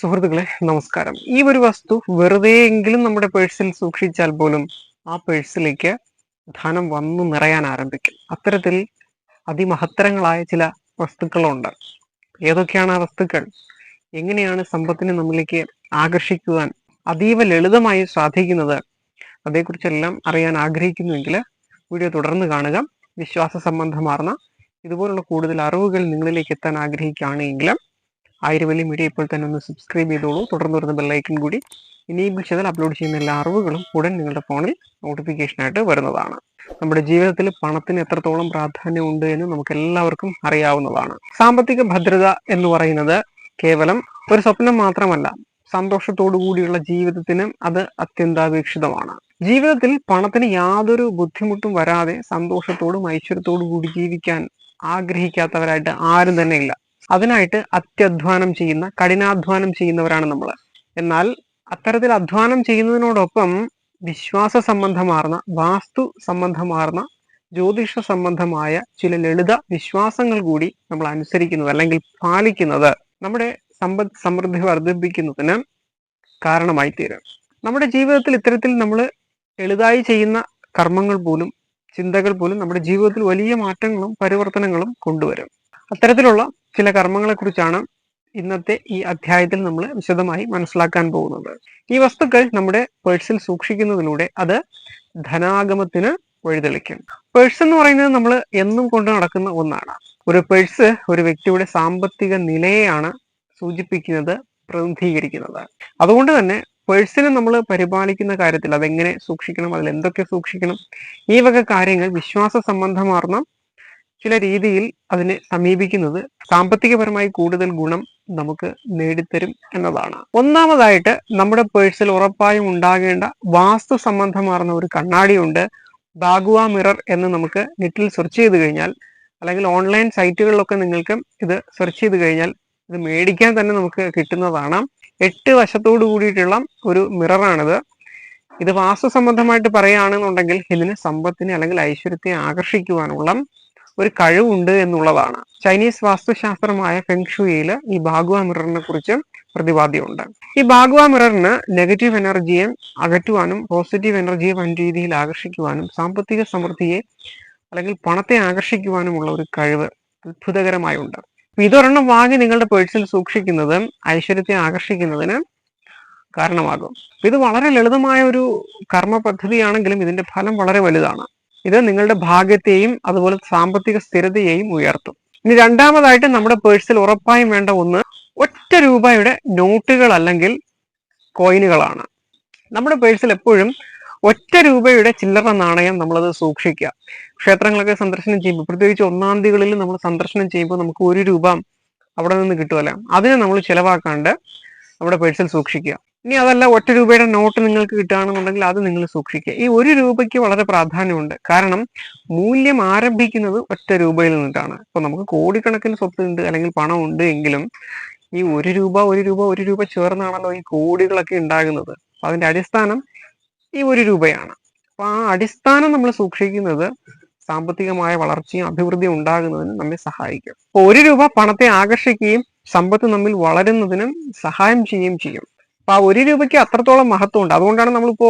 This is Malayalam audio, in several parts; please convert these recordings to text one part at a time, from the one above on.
സുഹൃത്തുക്കളെ നമസ്കാരം. ഈ ഒരു വസ്തു വെറുതെ എങ്കിലും നമ്മുടെ പേഴ്സിൽ സൂക്ഷിച്ചാൽ പോലും ആ പേഴ്സിലേക്ക് ധനം വന്നു നിറയാൻ ആരംഭിക്കും. അത്തരത്തിൽ അതിമഹത്തരങ്ങളായ ചില വസ്തുക്കളുണ്ട്. ഏതൊക്കെയാണ് ആ വസ്തുക്കൾ? എങ്ങനെയാണ് സമ്പത്തിനെ നമ്മളിലേക്ക് ആകർഷിക്കുവാൻ അതീവ ലളിതമായി സാധിക്കുന്നത്? അതേക്കുറിച്ചെല്ലാം അറിയാൻ ആഗ്രഹിക്കുന്നുവെങ്കിൽ വീഡിയോ തുടർന്ന് കാണുക. വിശ്വാസ സംബന്ധമാർന്ന ഇതുപോലുള്ള കൂടുതൽ അറിവുകൾ നിങ്ങളിലേക്ക് എത്താൻ ആഗ്രഹിക്കുകയാണെങ്കിൽ ആയിരവല്ലി മീഡിയ ഇപ്പോൾ തന്നെ ഒന്ന് സബ്സ്ക്രൈബ് ചെയ്തോളൂ. തുടർന്ന് വരുന്ന ബെല്ലൈക്കൻ കൂടി ഇനിയിബിൾ ചെയ്താൽ അപ്ലോഡ് ചെയ്യുന്ന എല്ലാ അറിവുകളും ഉടൻ നിങ്ങളുടെ ഫോണിൽ നോട്ടിഫിക്കേഷനായിട്ട് വരുന്നതാണ്. നമ്മുടെ ജീവിതത്തിൽ പണത്തിന് എത്രത്തോളം പ്രാധാന്യം ഉണ്ട് എന്ന് നമുക്ക് എല്ലാവർക്കും അറിയാവുന്നതാണ്. സാമ്പത്തിക ഭദ്രത എന്ന് പറയുന്നത് കേവലം ഒരു സ്വപ്നം മാത്രമല്ല സന്തോഷത്തോടു കൂടിയുള്ള ജീവിതത്തിനും അത് അത്യന്താപേക്ഷിതമാണ്. ജീവിതത്തിൽ പണത്തിന് യാതൊരു ബുദ്ധിമുട്ടും വരാതെ സന്തോഷത്തോടും ഐശ്വര്യത്തോടും കൂടി ജീവിക്കാൻ ആഗ്രഹിക്കാത്തവരായിട്ട് ആരും തന്നെ ഇല്ല. അതിനായിട്ട് അത്യധ്വാനം ചെയ്യുന്ന കഠിനാധ്വാനം ചെയ്യുന്നവരാണ് നമ്മൾ എന്നാൽ അത്തരത്തിൽ അധ്വാനം ചെയ്യുന്നതിനോടൊപ്പം വിശ്വാസ സംബന്ധമാർന്ന വാസ്തു സംബന്ധമാർന്ന ജ്യോതിഷ സംബന്ധമായ ചില ലളിത വിശ്വാസങ്ങൾ കൂടി നമ്മൾ അനുസരിക്കുന്നത് അല്ലെങ്കിൽ പാലിക്കുന്നത് നമ്മുടെ സമ്പദ് സമൃദ്ധി വർദ്ധിപ്പിക്കുന്നതിന് കാരണമായി തീരും നമ്മുടെ ജീവിതത്തിൽ ഇത്തരത്തിൽ നമ്മൾ എളുതായി ചെയ്യുന്ന കർമ്മങ്ങൾ പോലും ചിന്തകൾ പോലും നമ്മുടെ ജീവിതത്തിൽ വലിയ മാറ്റങ്ങളും പരിവർത്തനങ്ങളും കൊണ്ടുവരും. അത്തരത്തിലുള്ള ചില കർമ്മങ്ങളെക്കുറിച്ചാണ് ഇന്നത്തെ ഈ അധ്യായത്തിൽ നമ്മൾ വിശദമായി മനസ്സിലാക്കാൻ പോകുന്നത്. ഈ വസ്തുക്കൾ നമ്മുടെ പേഴ്സിൽ സൂക്ഷിക്കുന്നതിലൂടെ അത് ധനാഗമത്തിന് വഴിതെളിക്കും. പേഴ്സ് എന്ന് പറയുന്നത് നമ്മൾ എന്നും കൊണ്ട് നടക്കുന്ന ഒന്നാണ്. ഒരു പേഴ്സ് ഒരു വ്യക്തിയുടെ സാമ്പത്തിക നിലയെയാണ് സൂചിപ്പിക്കുന്നത് പ്രതിനിധീകരിക്കുന്നത്. അതുകൊണ്ട് തന്നെ പേഴ്സിനെ നമ്മൾ പരിപാലിക്കുന്ന കാര്യത്തിൽ അതെങ്ങനെ സൂക്ഷിക്കണം അതിൽ എന്തൊക്കെ സൂക്ഷിക്കണം ഈ വക കാര്യങ്ങൾ വിശ്വാസ സംബന്ധമാർന്ന ചില രീതിയിൽ അതിനെ സമീപിക്കുന്നത് സാമ്പത്തികപരമായി കൂടുതൽ ഗുണം നമുക്ക് നേടിത്തരും എന്നതാണ്. ഒന്നാമതായിട്ട് നമ്മുടെ പേഴ്സിൽ ഉറപ്പായും ഉണ്ടാകേണ്ട വാസ്തു സംബന്ധമാർന്ന ഒരു കണ്ണാടിയുണ്ട്. ബാഗുവ മിറർ എന്ന് നമുക്ക് നെറ്റിൽ സെർച്ച് ചെയ്ത് കഴിഞ്ഞാൽ അല്ലെങ്കിൽ ഓൺലൈൻ സൈറ്റുകളിലൊക്കെ നിങ്ങൾക്ക് ഇത് സെർച്ച് ചെയ്ത് കഴിഞ്ഞാൽ ഇത് മേടിക്കാൻ തന്നെ നമുക്ക് കിട്ടുന്നതാണ്. എട്ട് വശത്തോട് കൂടിയിട്ടുള്ള ഒരു മിററാണിത്. ഇത് വാസ്തു സംബന്ധമായിട്ട് പറയുകയാണെന്നുണ്ടെങ്കിൽ ഇതിന് സമ്പത്തിനെ അല്ലെങ്കിൽ ഐശ്വര്യത്തെ ആകർഷിക്കുവാനുള്ള ഒരു കഴിവുണ്ട് എന്നുള്ളതാണ്. ചൈനീസ് വാസ്തുശാസ്ത്രമായ ഫെങ്ഷുയിൽ ഈ ബാഗുവ മിററിനെ കുറിച്ച് പ്രതിപാദ്യമുണ്ട്. ഈ ബാഗുവ മിററിന് നെഗറ്റീവ് എനർജിയെ അകറ്റുവാനും പോസിറ്റീവ് എനർജിയെ വൻ രീതിയിൽ ആകർഷിക്കുവാനും സാമ്പത്തിക സമൃദ്ധിയെ അല്ലെങ്കിൽ പണത്തെ ആകർഷിക്കുവാനുമുള്ള ഒരു കഴിവ് അത്ഭുതകരമായുണ്ട്. ഇതൊരെണ്ണം വാങ്ങി നിങ്ങളുടെ പേഴ്സിൽ സൂക്ഷിക്കുന്നത് ഐശ്വര്യത്തെ ആകർഷിക്കുന്നതിന് കാരണമാകും. ഇത് വളരെ ലളിതമായ ഒരു കർമ്മ പദ്ധതിയാണെങ്കിലും ഇതിന്റെ ഫലം വളരെ വലുതാണ്. ഇത് നിങ്ങളുടെ ഭാഗ്യത്തെയും അതുപോലെ സാമ്പത്തിക സ്ഥിരതയെയും ഉയർത്തും. ഇനി രണ്ടാമതായിട്ട് നമ്മുടെ പേഴ്സിൽ ഉറപ്പായും വേണ്ട ഒന്ന് ഒറ്റ രൂപയുടെ നോട്ടുകൾ അല്ലെങ്കിൽ കോയിനുകളാണ്. നമ്മുടെ പേഴ്സിൽ എപ്പോഴും ഒറ്റ രൂപയുടെ ചില്ലറ നാണയം നമ്മളത് സൂക്ഷിക്കുക. ക്ഷേത്രങ്ങളൊക്കെ സന്ദർശനം ചെയ്യുമ്പോൾ പ്രത്യേകിച്ച് ഒന്നാം തീയതികളിൽ നമ്മൾ സന്ദർശനം ചെയ്യുമ്പോൾ നമുക്ക് ഒരു രൂപ അവിടെ നിന്ന് കിട്ടുമല്ലോ? അതിനെ നമ്മൾ ചിലവാക്കാണ്ട് നമ്മുടെ പേഴ്സിൽ സൂക്ഷിക്കുക. ഇനി അതല്ല ഒറ്റ രൂപയുടെ നോട്ട് നിങ്ങൾക്ക് കിട്ടുകയാണെന്നുണ്ടെങ്കിൽ അത് നിങ്ങൾ സൂക്ഷിക്കുക. ഈ ഒരു രൂപയ്ക്ക് വളരെ പ്രാധാന്യമുണ്ട്. കാരണം മൂല്യം ആരംഭിക്കുന്നത് ഒറ്റ രൂപയിൽ നിന്നിട്ടാണ്. ഇപ്പൊ നമുക്ക് കോടിക്കണക്കിന് സ്വത്ത് ഉണ്ട് അല്ലെങ്കിൽ പണം ഉണ്ട് എങ്കിലും ഈ ഒരു രൂപ ഒരു രൂപ ഒരു രൂപ ചേർന്നാണല്ലോ ഈ കോടികളൊക്കെ ഉണ്ടാകുന്നത്. അതിന്റെ അടിസ്ഥാനം ഈ ഒരു രൂപയാണ്. അപ്പൊ ആ അടിസ്ഥാനം നമ്മൾ സൂക്ഷിക്കുന്നത് സാമ്പത്തികമായ വളർച്ചയും അഭിവൃദ്ധിയും ഉണ്ടാകുന്നതിന് നമ്മെ സഹായിക്കും. അപ്പൊ ഒരു രൂപ പണത്തെ ആകർഷിക്കുകയും സമ്പത്ത് നമ്മിൽ വളരുന്നതിനും സഹായം ചെയ്യുകയും ചെയ്യും. അപ്പൊ ആ ഒരു രൂപയ്ക്ക് അത്രത്തോളം മഹത്വമുണ്ട്. അതുകൊണ്ടാണ് നമ്മളിപ്പോ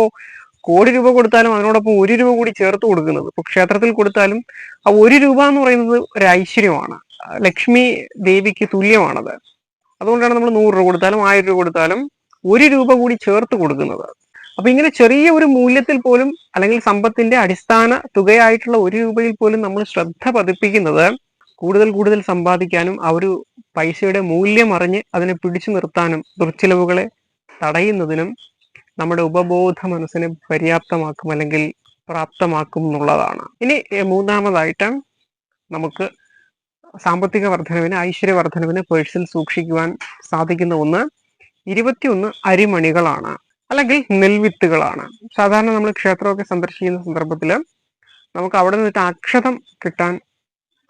കോടി രൂപ കൊടുത്താലും അതിനോടൊപ്പം ഒരു രൂപ കൂടി ചേർത്ത് കൊടുക്കുന്നത്. ഇപ്പൊ ക്ഷേത്രത്തിൽ കൊടുത്താലും ആ ഒരു രൂപ എന്ന് പറയുന്നത് ഒരു ഐശ്വര്യമാണ്. ലക്ഷ്മി ദേവിക്ക് തുല്യമാണത്. അതുകൊണ്ടാണ് നമ്മൾ നൂറ് രൂപ കൊടുത്താലും ആയിരം രൂപ കൊടുത്താലും ഒരു രൂപ കൂടി ചേർത്ത് കൊടുക്കുന്നത്. അപ്പൊ ഇങ്ങനെ ചെറിയ ഒരു മൂല്യത്തിൽ പോലും അല്ലെങ്കിൽ സമ്പത്തിന്റെ അടിസ്ഥാന തുകയായിട്ടുള്ള ഒരു രൂപയിൽ പോലും നമ്മൾ ശ്രദ്ധ പതിപ്പിക്കുന്നത് കൂടുതൽ കൂടുതൽ സമ്പാദിക്കാനും ആ ഒരു പൈസയുടെ മൂല്യം അറിഞ്ഞ് അതിനെ പിടിച്ചു നിർത്താനും ദുർച്ചിലവുകളെ തടയുന്നതിനും നമ്മുടെ ഉപബോധ മനസ്സിനെ പര്യാപ്തമാക്കും അല്ലെങ്കിൽ പ്രാപ്തമാക്കും എന്നുള്ളതാണ്. ഇനി മൂന്നാമതായിട്ട് നമുക്ക് സാമ്പത്തിക വർധനവിന് ഐശ്വര്യ വർധനവിന് പേഴ്സിൽ സൂക്ഷിക്കുവാൻ സാധിക്കുന്ന ഒന്ന് ഇരുപത്തിയൊന്ന് അരിമണികളാണ് അല്ലെങ്കിൽ നെൽവിത്തുകളാണ്. സാധാരണ നമ്മൾ ക്ഷേത്രമൊക്കെ സന്ദർശിക്കുന്ന സന്ദർഭത്തിൽ നമുക്ക് അവിടെ നിന്നിട്ട് അക്ഷതം കിട്ടാൻ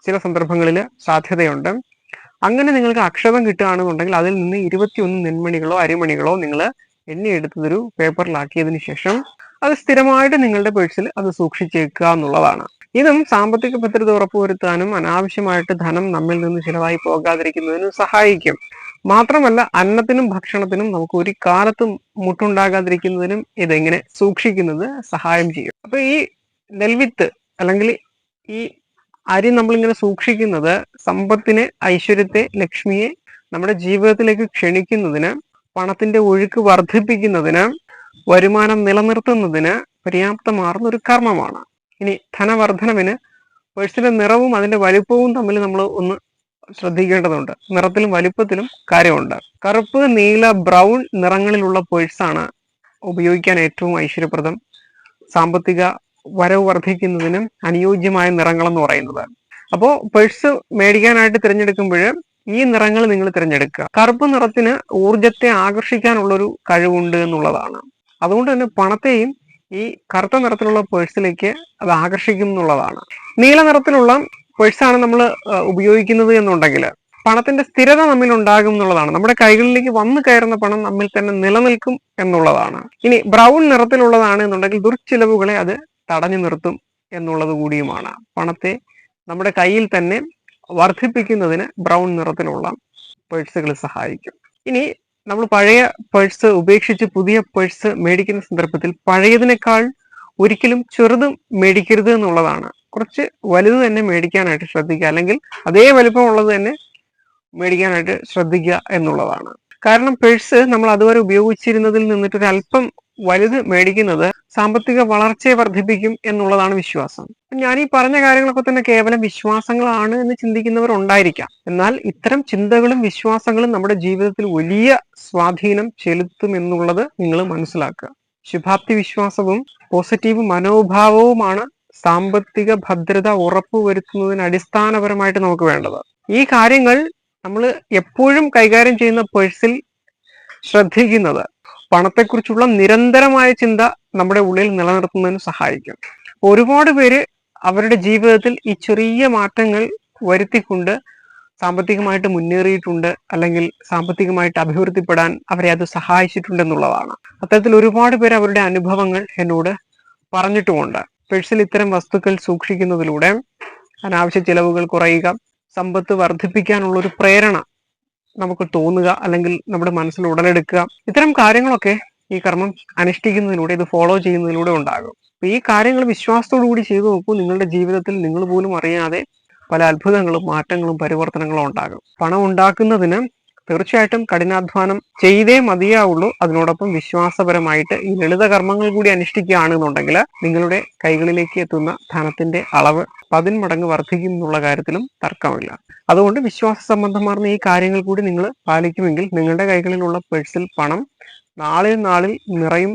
ചില സന്ദർഭങ്ങളിൽ സാധ്യതയുണ്ട്. അങ്ങനെ നിങ്ങൾക്ക് അക്ഷതം കിട്ടുകയാണെന്നുണ്ടെങ്കിൽ അതിൽ നിന്ന് ഇരുപത്തിയൊന്ന് നെന്മണികളോ അരിമണികളോ നിങ്ങൾ എണ്ണിയെടുത്തതൊരു പേപ്പറിലാക്കിയതിന് ശേഷം അത് സ്ഥിരമായിട്ട് നിങ്ങളുടെ പേഴ്സിൽ അത് സൂക്ഷിച്ചേക്കുക എന്നുള്ളതാണ്. ഇതും സാമ്പത്തിക ഭദ്രത ഉറപ്പുവരുത്താനും അനാവശ്യമായിട്ട് ധനം നമ്മിൽ നിന്ന് ചിലവായി പോകാതിരിക്കുന്നതിനും സഹായിക്കും. മാത്രമല്ല അന്നത്തിനും ഭക്ഷണത്തിനും നമുക്ക് ഒരു കാലത്തും മുട്ടുണ്ടാകാതിരിക്കുന്നതിനും ഇതെങ്ങനെ സൂക്ഷിക്കുന്നത് സഹായം ചെയ്യും. അപ്പൊ ഈ നെൽവിത്ത് അല്ലെങ്കിൽ ഈ അരി നമ്മളിങ്ങനെ സൂക്ഷിക്കുന്നത് സമ്പത്തിനെ ഐശ്വര്യത്തെ ലക്ഷ്മിയെ നമ്മുടെ ജീവിതത്തിലേക്ക് ക്ഷണിക്കുന്നതിന് പണത്തിന്റെ ഒഴുക്ക് വർദ്ധിപ്പിക്കുന്നതിന് വരുമാനം നിലനിർത്തുന്നതിന് പര്യാപ്തമാർന്ന ഒരു കർമ്മമാണ്. ഇനി ധനവർദ്ധനവിന് പേഴ്സിന്റെ നിറവും അതിന്റെ വലിപ്പവും തമ്മിൽ നമ്മൾ ഒന്ന് ശ്രദ്ധിക്കേണ്ടതുണ്ട്. നിറത്തിലും വലിപ്പത്തിലും കാര്യമുണ്ട്. കറുപ്പ് നീല ബ്രൗൺ നിറങ്ങളിലുള്ള പേഴ്സാണ് ഉപയോഗിക്കാൻ ഏറ്റവും ഐശ്വര്യപ്രദം. സാമ്പത്തിക വരവ് വർദ്ധിക്കുന്നതിനും അനുയോജ്യമായ നിറങ്ങളെന്ന് പറയുന്നത്. അപ്പോൾ പേഴ്സ് മേടിക്കാനായിട്ട് തിരഞ്ഞെടുക്കുമ്പോൾ ഈ നിറങ്ങൾ നിങ്ങൾ തിരഞ്ഞെടുക്കുക. കറുപ്പ് നിറത്തിന് ഊർജത്തെ ആകർഷിക്കാനുള്ളൊരു കഴിവുണ്ട് എന്നുള്ളതാണ്. അതുകൊണ്ട് തന്നെ പണത്തെയും ഈ കറുത്ത നിറത്തിലുള്ള പേഴ്സിലേക്ക് അത് ആകർഷിക്കും എന്നുള്ളതാണ്. നീല നിറത്തിലുള്ള പേഴ്സാണ് നമ്മൾ ഉപയോഗിക്കുന്നത് എന്നുണ്ടെങ്കിൽ പണത്തിന്റെ സ്ഥിരത നമ്മിൽ ഉണ്ടാകും എന്നുള്ളതാണ്. നമ്മുടെ കൈകളിലേക്ക് വന്നു കയറുന്ന പണം നമ്മിൽ തന്നെ നിലനിൽക്കും എന്നുള്ളതാണ്. ഇനി ബ്രൗൺ നിറത്തിലുള്ളതാണ് എന്നുണ്ടെങ്കിൽ ദുർച്ചിലവുകളെ അത് തടഞ്ഞു നിർത്തും എന്നുള്ളത് കൂടിയുമാണ്. പണത്തെ നമ്മുടെ കയ്യിൽ തന്നെ വർദ്ധിപ്പിക്കുന്നതിന് ബ്രൗൺ നിറത്തിലുള്ള പേഴ്സുകൾ സഹായിക്കും. ഇനി നമ്മൾ പഴയ പേഴ്സ് ഉപേക്ഷിച്ച് പുതിയ പേഴ്സ് മേടിക്കുന്ന സന്ദർഭത്തിൽ പഴയതിനേക്കാൾ ഒരിക്കലും ചെറുതും മേടിക്കരുത് എന്നുള്ളതാണ്. കുറച്ച് വലുത് തന്നെ മേടിക്കാനായിട്ട് ശ്രദ്ധിക്കുക അല്ലെങ്കിൽ അതേ വലുപ്പമുള്ളത് തന്നെ മേടിക്കാനായിട്ട് ശ്രദ്ധിക്കുക എന്നുള്ളതാണ്. കാരണം പേഴ്സ് നമ്മൾ അതുവരെ ഉപയോഗിച്ചിരുന്നതിൽ നിന്നിട്ട് ഒരു അല്പം വലുത് മേടിക്കുന്നത് സാമ്പത്തിക വളർച്ചയെ വർദ്ധിപ്പിക്കും എന്നുള്ളതാണ് വിശ്വാസം. ഞാൻ ഈ പറഞ്ഞ കാര്യങ്ങളൊക്കെ തന്നെ കേവലം വിശ്വാസങ്ങളാണ് എന്ന് ചിന്തിക്കുന്നവർ ഉണ്ടായിരിക്കാം. എന്നാൽ ഇത്തരം ചിന്തകളും വിശ്വാസങ്ങളും നമ്മുടെ ജീവിതത്തിൽ വലിയ സ്വാധീനം ചെലുത്തും എന്നുള്ളത് നിങ്ങൾ മനസ്സിലാക്കുക. ശുഭാപ്തി വിശ്വാസവും പോസിറ്റീവ് മനോഭാവവുമാണ് സാമ്പത്തിക ഭദ്രത ഉറപ്പുവരുത്തുന്നതിന് അടിസ്ഥാനപരമായിട്ട് നമുക്ക് വേണ്ടത്. ഈ കാര്യങ്ങൾ നമ്മൾ എപ്പോഴും കൈകാര്യം ചെയ്യുന്ന പേഴ്സിൽ ശ്രദ്ധിക്കുന്നത് പണത്തെക്കുറിച്ചുള്ള നിരന്തരമായ ചിന്ത നമ്മുടെ ഉള്ളിൽ നിലനിർത്തുന്നതിന് സഹായിക്കും. ഒരുപാട് പേര് അവരുടെ ജീവിതത്തിൽ ഈ ചെറിയ മാറ്റങ്ങൾ വരുത്തിക്കൊണ്ട് സാമ്പത്തികമായിട്ട് മുന്നേറിയിട്ടുണ്ട് അല്ലെങ്കിൽ സാമ്പത്തികമായിട്ട് അഭിവൃദ്ധിപ്പെടാൻ അവരെ അത് സഹായിച്ചിട്ടുണ്ട് എന്നുള്ളതാണ് അത്തരത്തിൽ ഒരുപാട് പേര് അവരുടെ അനുഭവങ്ങൾ എന്നോട് പറഞ്ഞിട്ടുമുണ്ട്. പേഴ്സിൽ ഇത്തരം വസ്തുക്കൾ സൂക്ഷിക്കുന്നതിലൂടെ അനാവശ്യ ചിലവുകൾ കുറയുക സമ്പത്ത് വർദ്ധിപ്പിക്കാനുള്ള ഒരു പ്രേരണ നമുക്ക് തോന്നുക അല്ലെങ്കിൽ നമ്മുടെ മനസ്സിൽ ഉടലെടുക്കുക. ഇത്തരം കാര്യങ്ങളൊക്കെ ഈ കർമ്മം അനുഷ്ഠിക്കുന്നതിലൂടെ ഇത് ഫോളോ ചെയ്യുന്നതിലൂടെ ഉണ്ടാകും. അപ്പൊ ഈ കാര്യങ്ങൾ വിശ്വാസത്തോടു കൂടി ചെയ്തു നോക്കൂ. നിങ്ങളുടെ ജീവിതത്തിൽ നിങ്ങൾ പോലും അറിയാതെ പല അത്ഭുതങ്ങളും മാറ്റങ്ങളും പരിവർത്തനങ്ങളും ഉണ്ടാകും. പണം ഉണ്ടാക്കുന്നതിന് തീർച്ചയായിട്ടും കഠിനാധ്വാനം ചെയ്തേ മതിയാവുള്ളൂ. അതിനോടൊപ്പം വിശ്വാസപരമായിട്ട് ഈ ലളിത കർമ്മങ്ങൾ കൂടി അനുഷ്ഠിക്കുകയാണെന്നുണ്ടെങ്കിൽ നിങ്ങളുടെ കൈകളിലേക്ക് എത്തുന്ന ധനത്തിന്റെ അളവ് പതിന്മടങ്ങ് വർദ്ധിക്കും എന്നുള്ള കാര്യത്തിലും തർക്കമില്ല. അതുകൊണ്ട് വിശ്വാസ സംബന്ധമാർന്ന ഈ കാര്യങ്ങൾ കൂടി നിങ്ങൾ പാലിക്കുമെങ്കിൽ നിങ്ങളുടെ കൈകളിലുള്ള പേഴ്സിൽ പണം നാളിൽ നാളിൽ നിറയും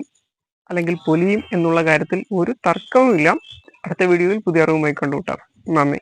അല്ലെങ്കിൽ പൊലിയും എന്നുള്ള കാര്യത്തിൽ ഒരു തർക്കവുമില്ല. അടുത്ത വീഡിയോയിൽ പുതിയ അറിവുമായി കണ്ടുകൂട്ടാം നന്ദി.